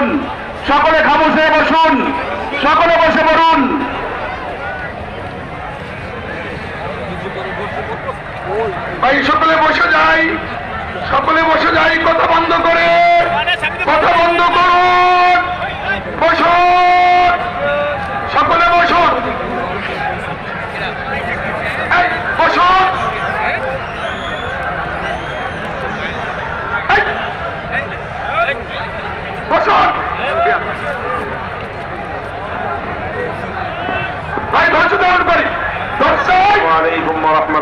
বসুন। সকলে খামুশে বসুন। সকলে বসে পড়ুন। ভাই সকলে বসে যান।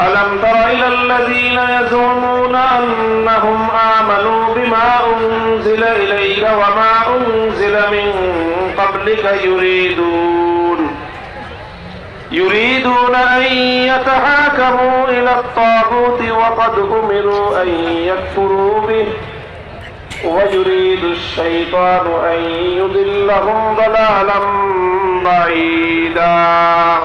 ألم تر إلى الذين يزعمون أنهم آمنوا بما أنزل إليك وما أنزل من قبلك يريدون يريدون أن يتحاكموا إلى الطاغوت وقد أمروا أن يكفروا به ويريد الشيطان أن يضلهم ضلالا بعيدا